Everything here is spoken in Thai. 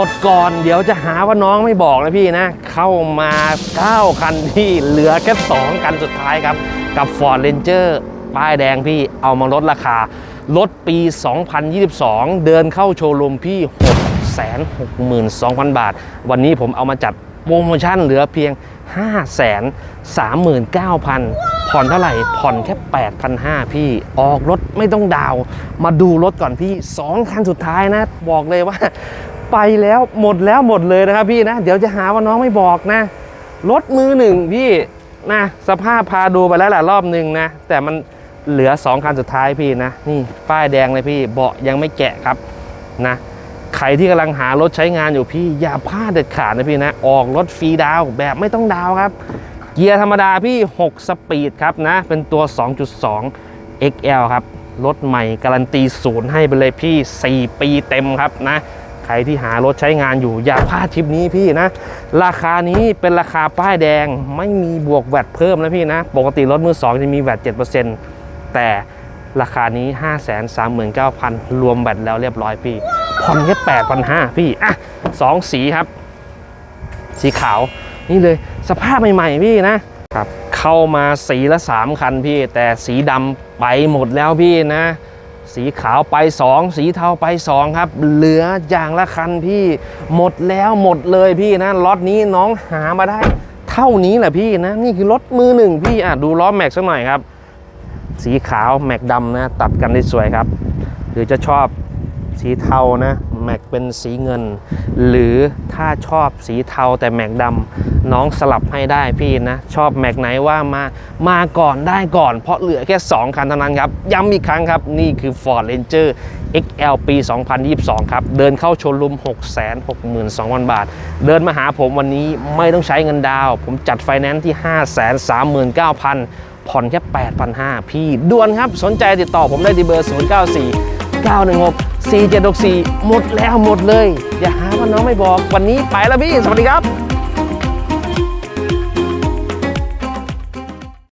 หมดก่อนเดี๋ยวจะหาว่าน้องไม่บอกนะพี่นะ เข้ามา 9 คันที่เหลือแค่ 2 คันสุดท้ายครับ กับ Ford Ranger ป้ายแดงพี่เอามาลดราคารถปี 2022 เดินเข้าโชว์รูมพี่ 662,000 บาท วันนี้ผมเอามาจัดโปรโมชั่นเหลือเพียง 539,000 ผ่อนเท่าไหร่ ผ่อนแค่ 8,500 พี่ ออกรถไม่ต้องดาว มาดูรถก่อนพี่ 2 คันสุดท้ายนะ บอกเลยว่า ไปแล้วหมดแล้วหมดเลยนะครับพี่นะ เดี๋ยวจะหาว่าน้องไม่บอกนะ รถมือหนึ่งพี่นะสภาพพาดูไปแล้วแหละรอบหนึ่งนะ แต่มันเหลือ 2 คันสุดท้ายพี่นะ นี่ป้ายแดงเลยพี่เบาะยังไม่แกะครับนะใครที่กำลังหารถใช้งานอยู่พี่อย่าพลาดเด็ดขาดนะพี่นะ ออกรถฟรีดาวแบบไม่ต้องดาวครับ เกียร์ธรรมดาพี่ 6 สปีดครับนะ เป็นตัว 2.2 XL ครับ รถใหม่การันตีศูนย์ให้ไปเลยพี่ 4 ปีเต็มครับนะ ใครที่หารถใช้งานอยู่อย่าพลาดทริปนี้พี่นะ ราคานี้เป็นราคาป้ายแดงไม่มีบวกแวดเพิ่มนะพี่นะ ปกติรถมือ2จะมีแวด7%แต่ราคานี้ 539,000 รวมแวดแล้วเรียบร้อยพี่ผ่อนแค่8,500 พี่ อะสองสีครับ สีขาว นี่เลยสภาพใหม่ ๆ พี่นะครับ เข้ามาสีละ 3 คันพี่ แต่สีดำไปหมดแล้วพี่นะ สีขาวไป 2 สีเทาไป 2 ครับ เหลืออย่างละคันพี่ หมดแล้วหมดเลยพี่นะล็อตนี้น้องหามาได้ เท่านี้แหละพี่นะ นี่คือรถมือหนึ่งพี่อะดูล้อแม็กซ์สักหน่อยครับ สีขาวแม็กดำนะ ตัดกันได้สวยครับ หรือจะชอบสีเทานะ แม็กเป็นสีเงิน หรือถ้าชอบสีเทาแต่แม็กดำน้องสลับให้ได้พี่นะ ชอบแม็กไหนว่ามามาก่อนได้ก่อน เพราะเหลือแค่ 2 คันเท่านั้นครับ ย้ำอีกครั้งครับ นี่คือ Ford Ranger XL ปี 2022 ครับ เดินเข้าโชว์รูม 662,000 บาท เดินมาหาผมวันนี้ไม่ต้องใช้เงินดาว ผมจัดไฟแนนซ์ที่ 539,000ผ่อนแค่ 8,500 พี่ด่วนครับ สนใจติดต่อผมได้ที่เบอร์ 094 916 4764 หมดแล้วหมดเลย อย่าหาว่าน้องไม่บอกวันนี้ไปแล้วพี่ สวัสดีครับ